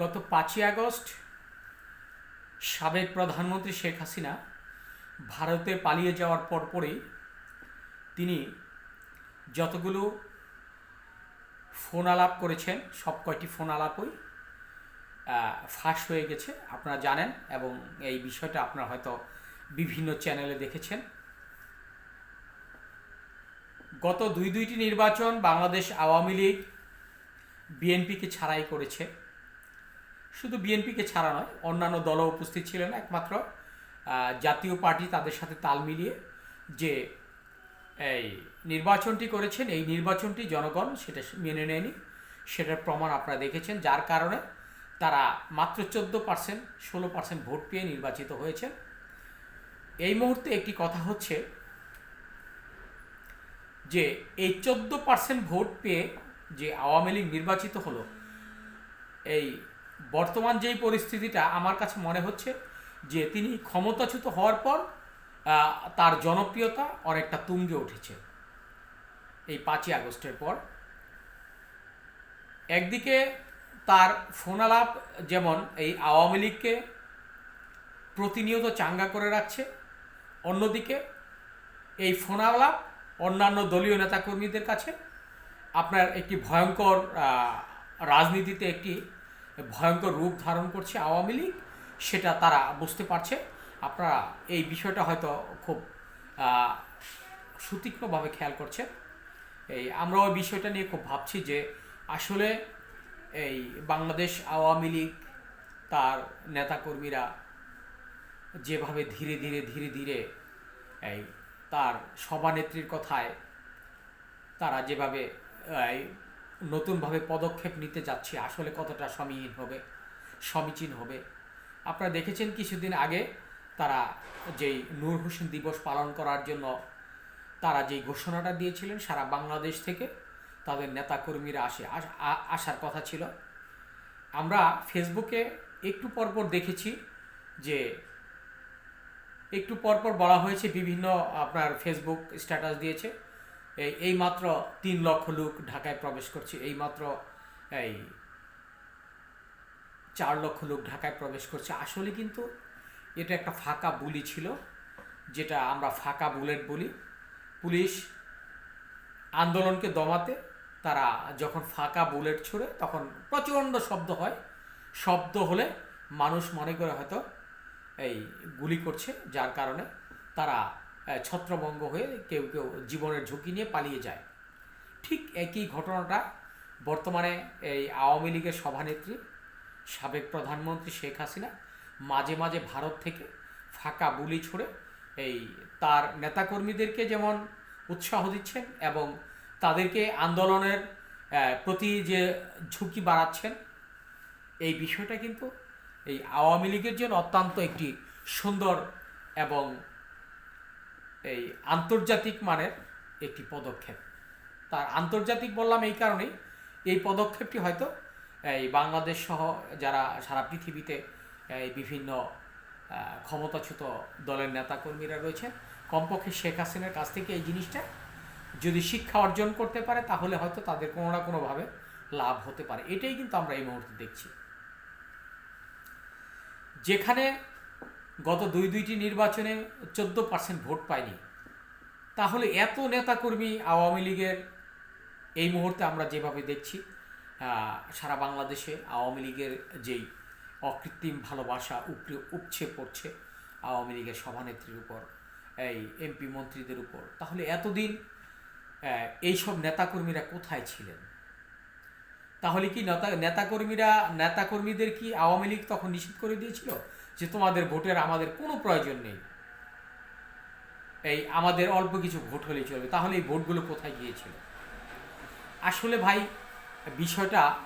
গত পাঁচই আগস্ট সাবেক প্রধানমন্ত্রী শেখ হাসিনা ভারতে পালিয়ে যাওয়ার পরপরই তিনি যতগুলো ফোন আলাপ করেছেন, সব কয়টি ফোন আলাপই ফাঁস হয়ে গেছে, আপনারা জানেন, এবং এই বিষয়টা আপনারা হয়তো বিভিন্ন চ্যানেলে দেখেছেন। গত দুই দুইটি নির্বাচন বাংলাদেশ আওয়ামী লীগ, বিএনপিকে ছাড়াই করেছে। শুধু বিএনপিকে ছাড়া নয়, অন্যান্য দলও উপস্থিত ছিলেন একমাত্র। জাতীয় পার্টি তাদের সাথে তাল মিলিয়ে যে এই নির্বাচনটি করেছেন, এই নির্বাচনটি জনগণ সেটা মেনে নেয়নি। সেটার প্রমাণ আপনারা দেখেছেন, যার কারণে তারা মাত্র চোদ্দ পার্সেন্ট ষোলো পার্সেন্ট ভোট পেয়ে নির্বাচিত হয়েছে এই মুহূর্তে একটি কথা হচ্ছে যে, এই চোদ্দ পার্সেন্ট ভোট পেয়ে যে আওয়ামী লীগ নির্বাচিত হলো, এই বর্তমান যেই পরিস্থিতিটা আমার কাছে মনে হচ্ছে যে তিনি ক্ষমতাচ্যুত হওয়ার পর তার জনপ্রিয়তা অনেকটা তুঙ্গে উঠেছে এই পাঁচই আগস্টের পর। একদিকে তার ফোনালাপ যেমন এই আওয়ামী লীগকে প্রতিনিয়ত চাঙ্গা করে রাখছে, অন্যদিকে এই ফোনালাপ অন্যান্য দলীয় নেতাকর্মীদের কাছে আপনার একটি ভয়ঙ্কর রাজনীতিতে একটি ভয়ঙ্কর রূপ ধারণ করছে আওয়ামী লীগ, সেটা তারা বুঝতে পারছে। আপনারা এই বিষয়টা হয়তো খুব সুতীক্ষ্ণভাবে খেয়াল করছেন। এই আমরা ওই বিষয়টা নিয়ে খুব ভাবছি যে আসলে এই বাংলাদেশ আওয়ামী লীগ, তার নেতাকর্মীরা যেভাবে ধীরে ধীরে ধীরে ধীরে এই তার সভানেত্রীর কথায় তারা যেভাবে নতুনভাবে পদক্ষেপ নিতে যাচ্ছি। আসলে কতটা সমীহীন হবে, সমীচীন হবে। আপনারা দেখেছেন কিছুদিন আগে তারা যেই নূর হোসেন দিবস পালন করার জন্য তারা যেই ঘোষণাটা দিয়েছিলেন, সারা বাংলাদেশ থেকে তাদের নেতাকর্মীরা আসে, আস- আসার কথা ছিল। আমরা ফেসবুকে একটু পরপর দেখেছি যে একটু পরপর বলা হয়েছে বিভিন্ন আপনার ফেসবুক স্ট্যাটাস দিয়েছে। এই এই মাত্র তিন লক্ষ লোক ঢাকায় প্রবেশ করছে। এই মাত্র, এই, চার লক্ষ লোক ঢাকায় প্রবেশ করছে। আসলে কিন্তু এটা একটা ফাঁকা বুলি ছিল, যেটা আমরা ফাঁকা বুলেট বলি। পুলিশ আন্দোলনকে দমাতে তারা যখন ফাঁকা বুলেট ছুড়ে, তখন প্রচণ্ড শব্দ হয়। শব্দ হলে মানুষ মনে করে হয়তো, এই, গুলি করছে, যার কারণে তারা ছত্রভঙ্গ হয়ে কেউ কেউ জীবনের ঝুঁকি নিয়ে পালিয়ে যায়। ঠিক একই ঘটনাটা বর্তমানে এই আওয়ামী লীগের সভানেত্রী, সাবেক প্রধানমন্ত্রী শেখ হাসিনা মাঝে মাঝে ভারত থেকে ফাঁকা বুলি ছুড়ে এই তার নেতাকর্মীদেরকে যেমন উৎসাহ দিচ্ছেন এবং তাদেরকে আন্দোলনের প্রতি যে ঝুঁকি বাড়াচ্ছেন, এই বিষয়টা কিন্তু এই আওয়ামী লীগের জন্য অত্যন্ত একটি সুন্দর এবং এই আন্তর্জাতিক মানের একটি পদক্ষেপ। তার আন্তর্জাতিক বললাম এই কারণেই, এই পদক্ষেপটি হয়তো এই বাংলাদেশ সহ যারা সারা পৃথিবীতে এই বিভিন্ন ক্ষমতাচ্যুত দলের নেতাকর্মীরা রয়েছে কমপক্ষে শেখ হাসিনার কাছ থেকে এই জিনিসটা যদি শিক্ষা অর্জন করতে পারে, তাহলে হয়তো তাদের কোনো না কোনোভাবে লাভ হতে পারে। এটাই কিন্তু আমরা এই মুহূর্তে দেখছি। যেখানে গত দুই দুইটি নির্বাচনে চোদ্দ পার্সেন্ট ভোট পায়নি তাহলে এত নেতাকর্মী আওয়ামী লীগের এই মুহূর্তে আমরা যেভাবে দেখছি সারা বাংলাদেশে আওয়ামী লীগের যেই অকৃত্রিম ভালোবাসা উপরে উপছে পড়ছে আওয়ামী লীগের সভানেত্রীর উপর, এই এমপি মন্ত্রীদের উপর, তাহলে এতদিন এইসব নেতাকর্মীরা কোথায় ছিলেন? তাহলে কি নেতা, নেতাকর্মীরা, নেতাকর্মীদের কি আওয়ামী লীগ তখন নিষিদ্ধ করে দিয়েছিল? যে তোমাদের ভোটের আমাদের কোনো প্রয়োজন নেই। এই আমাদের অল্প কিছু ভোট হলেই চলবে। তাহলে এই ভোটগুলো কোথায় গিয়েছিল? আসলে ভাই, বিষয়টা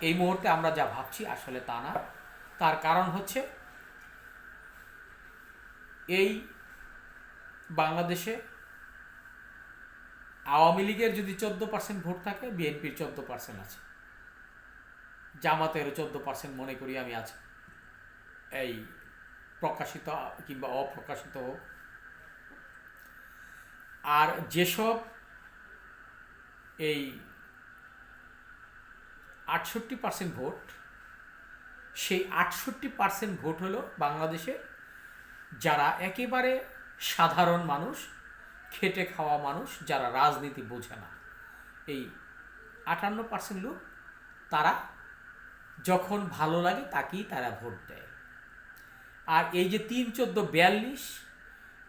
এই মুহূর্তে আমরা যা ভাবছি আসলে তা না। তার কারণ হচ্ছে এই বাংলাদেশে আওয়ামী লীগের যদি চোদ্দ পার্সেন্ট ভোট থাকে, বিএনপির চোদ্দ পার্সেন্ট আছে। জামাতেরও চোদ্দ পার্সেন্ট মনে করি আমি আছে। এই প্রকাশিত কিংবা অপ্রকাশিত হোক। আর যেসব এই আটষট্টি পার্সেন্ট ভোট, সেই আটষট্টি পার্সেন্ট ভোট হলো বাংলাদেশে যারা একেবারে সাধারণ মানুষ, খেটে খাওয়া মানুষ, যারা রাজনীতি বোঝে না। এই আটান্ন পার্সেন্ট লোক, তারা যখন ভালো লাগে তাকেই তারা ভোট দেয়। আর এই যে তিন চোদ্দ বিয়াল্লিশ,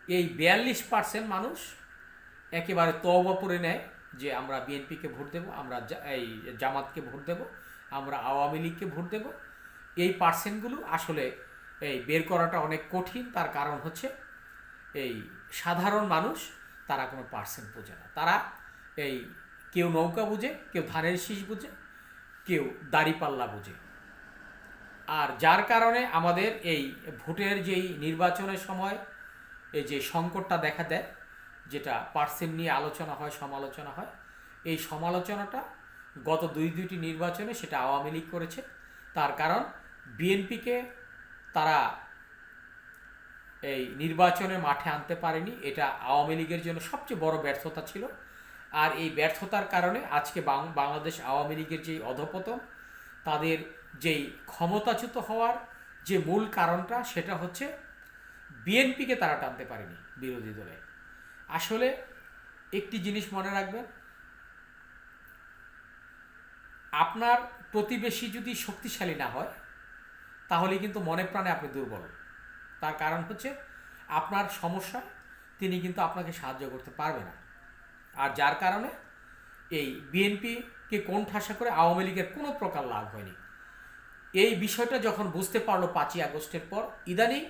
এই বিয়াল্লিশ পার্সেন্ট মানুষ একেবারে তওবা করে নেয় যে আমরা বিএনপিকে ভোট দেব, আমরা এই জামাতকে ভোট দেব, আমরা আওয়ামী লীগকে ভোট দেব। এই পার্সেন্টগুলো আসলে এই বের করাটা অনেক কঠিন, তার কারণ হচ্ছে এই সাধারণ মানুষ, তারা কোনো পার্সেন্ট বোঝে না। তারা এই কেউ নৌকা বুঝে, কেউ ধানের শীষ বুঝে, কেউ দাড়িপাল্লা বুঝে। আর যার কারণে আমাদের এই ভোটের যেই নির্বাচনের সময় এই যে সংকটটা দেখা দেয়, যেটা পার্সেন্ট নিয়ে আলোচনা হয়, সমালোচনা হয়, এই সমালোচনাটা গত দুই দুইটি নির্বাচনে সেটা আওয়ামী লীগ করেছে। তার কারণ বিএনপিকে তারা এই নির্বাচনে মাঠে আনতে পারেনি। এটা আওয়ামী লীগের জন্য সবচেয়ে বড় ব্যর্থতা ছিল। আর এই ব্যর্থতার কারণে আজকে বাংলাদেশ আওয়ামী লীগের যেই অধপতন, তাদের যেই ক্ষমতাচ্যুত হওয়ার যে মূল কারণটা সেটা হচ্ছে বিএনপিকে তারা টানতে পারেনি বিরোধী দলে। আসলে একটি জিনিস মনে রাখবেন, আপনার প্রতিবেশী যদি শক্তিশালী না হয়, তাহলে কিন্তু মনে প্রাণে আপনি দুর্বল। তার কারণ হচ্ছে আপনার সমস্যা, তিনি কিন্তু আপনাকে সাহায্য করতে পারবে না। আর যার কারণে এই বিএনপিকে কোণঠাসা করে আওয়ামী লীগের কোনো প্রকার লাভ হয়নি। এই বিষয়টা যখন বুঝতে পারল পাঁচই আগস্টের পর, ইদানিং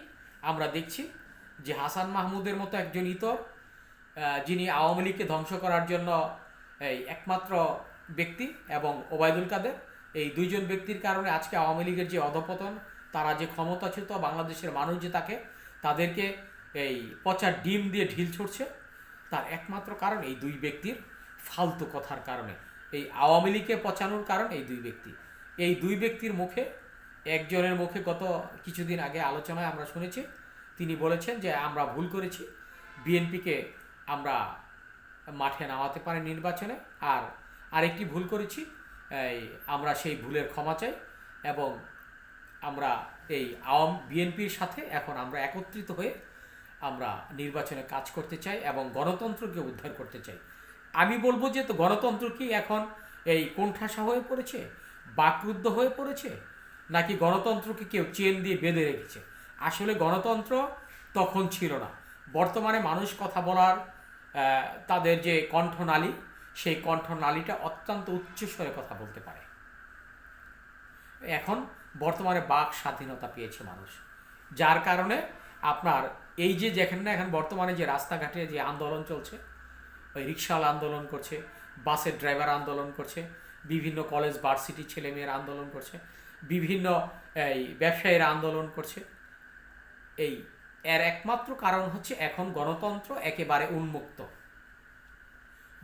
আমরা দেখছি যে হাসান মাহমুদের মতো একজন ইতর যিনি আওয়ামী লীগকে ধ্বংস করার জন্য এই একমাত্র ব্যক্তি এবং ওবায়দুল কাদের, এই দুইজন ব্যক্তির কারণে আজকে আওয়ামী লীগের যে অধপতন, তারা যে ক্ষমতাচ্যুত বাংলাদেশের মানুষ যে তাকে, তাদেরকে এই পচা ডিম দিয়ে ঢিল ছুটছে তার একমাত্র কারণ এই দুই ব্যক্তির ফালতু কথার কারণে। এই আওয়ামী লীগকে পচানোর কারণ এই দুই ব্যক্তি। এই দুই ব্যক্তির মুখে, একজনের মুখে গত কিছুদিন আগে আলোচনায় আমরা শুনেছি, তিনি বলেছেন যে আমরা ভুল করেছি, বিএনপিকে আমরা মাঠে নামাতে পারি নির্বাচনে, আর আরেকটি ভুল করেছি, এই আমরা সেই ভুলের ক্ষমা চাই, এবং আমরা এই আওয়াম বিএনপির সাথে এখন আমরা একত্রিত হয়ে আমরা নির্বাচনে কাজ করতে চাই এবং গণতন্ত্রকে উদ্ধার করতে চাই। আমি বলব যে তো গণতন্ত্র কি এখন এই কোণঠাসা হয়ে পড়েছে? বাকরুদ্ধ হয়ে পড়েছে? নাকি গণতন্ত্রকে কেউ চেন দিয়ে বেঁধে রেখেছে? আসলে গণতন্ত্র তখন ছিল না। বর্তমানে মানুষ কথা বলার তাদের যে কণ্ঠনালী, সেই কণ্ঠনালীটা অত্যন্ত উচ্চস্বরে কথা বলতে পারে। এখন বর্তমানে বাক স্বাধীনতা পেয়েছে মানুষ। যার কারণে আপনার এই যে যেখানে এখন বর্তমানে যে রাস্তাঘাটে যে আন্দোলন চলছে, ওই রিক্সাওয়ালা আন্দোলন করছে, বাসের ড্রাইভার আন্দোলন করছে বিভিন্ন কলেজ ভার্সিটি ছেলেমেয়েরা আন্দোলন করছে, বিভিন্ন, এই, ব্যবসায়ীরা আন্দোলন করছে। এই, এর একমাত্র কারণ হচ্ছে এখন গণতন্ত্র একেবারে উন্মুক্ত।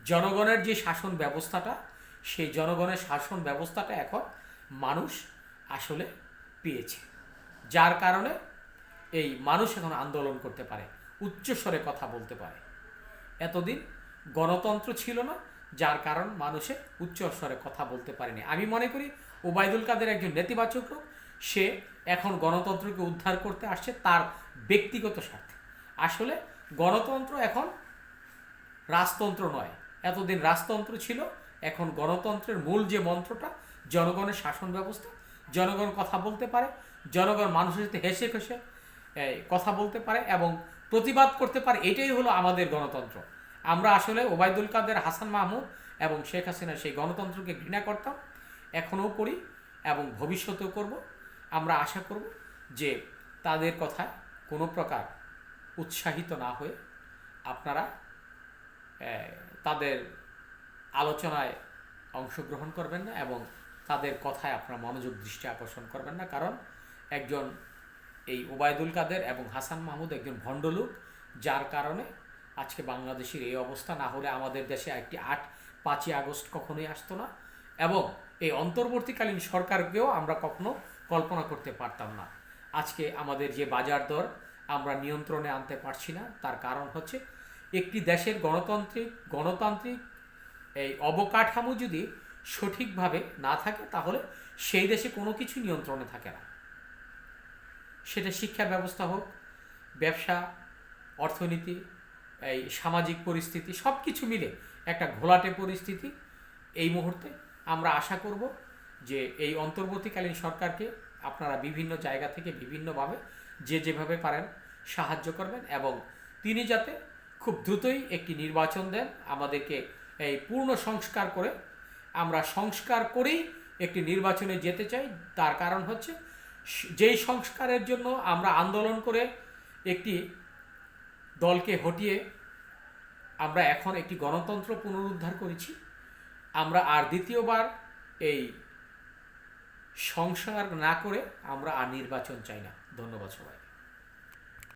জনগণের যে শাসন ব্যবস্থাটা, সেই জনগণের শাসন ব্যবস্থাটা এখন মানুষ আসলে পেয়েছে। যার কারণে এই মানুষ এখন আন্দোলন করতে পারে, উচ্চস্বরে কথা বলতে পারে। এতদিন গণতন্ত্র ছিল না যার কারণ মানুষে উচ্চস্বরে কথা বলতে পারেনি। আমি মনে করি ওবায়দুল কাদের একজন নেতিবাচক লোক। সে এখন গণতন্ত্রকে উদ্ধার করতে আসছে তার ব্যক্তিগত স্বার্থে। আসলে গণতন্ত্র এখন রাজতন্ত্র নয়। এতদিন রাজতন্ত্র ছিল, এখন গণতন্ত্রের মূল যে মন্ত্রটা, জনগণের শাসন ব্যবস্থা, জনগণ কথা বলতে পারে, জনগণ মানুষের সাথে হেসে খেসে কথা বলতে পারে এবং প্রতিবাদ করতে পারে, এটাই হলো আমাদের গণতন্ত্র। আমরা আসলে ওবায়দুল কাদের, হাসান মাহমুদ এবং শেখ হাসিনা সেই গণতন্ত্রকে ঘৃণা করতাম, এখনও করি এবং ভবিষ্যতেও করব। আমরা আশা করব যে তাদের কথায় কোনো প্রকার উৎসাহিত না হয়ে আপনারা তাদের আলোচনায় অংশগ্রহণ করবেন না এবং তাদের কথায় আপনার মনোযোগ, দৃষ্টি আকর্ষণ করবেন না। কারণ একজন এই ওবায়দুল কাদের এবং হাসান মাহমুদ একজন ভণ্ডলোক, যার কারণে আজকে বাংলাদেশের এই অবস্থা, না হলে আমাদের দেশে একটি আট, পাঁচই আগস্ট কখনোই আসতো না। এবং এই অন্তর্বর্তীকালীন সরকারকেও আমরা কখনো কল্পনা করতে পারতাম না। আজকে আমাদের যে বাজার দর, আমরা নিয়ন্ত্রণে আনতে পারছি না। তার কারণ হচ্ছে একটি দেশের গণতান্ত্রিক গণতান্ত্রিক এই অবকাঠামো যদি সঠিকভাবে না থাকে, তাহলে সেই দেশে কোনো কিছু নিয়ন্ত্রণে থাকে না। সেটা শিক্ষার ব্যবস্থা হোক, ব্যবসা, অর্থনীতি এই সামাজিক পরিস্থিতি সব কিছু মিলে একটা ঘোলাটে পরিস্থিতি। এই মুহূর্তে আমরা আশা করব যে এই অন্তর্বর্তীকালীন সরকারকে আপনারা বিভিন্ন জায়গা থেকে বিভিন্নভাবে যে যেভাবে পারেন সাহায্য করবেন এবং তিনি যাতে খুব দ্রুতই একটি নির্বাচন দেন, আমাদেরকে এই পূর্ণ সংস্কার করে, আমরা সংস্কার করেই একটি নির্বাচনে যেতে চাই। তার কারণ হচ্ছে, যেই সংস্কারের জন্য আমরা আন্দোলন করে একটি দলকে হটিয়ে আমরা এখন একটি গণতন্ত্র পুনরুদ্ধার করেছি। আমরা আর দ্বিতীয়বার এই সংসার না করে আমরা আর নির্বাচন চাই না। ধন্যবাদ সবাই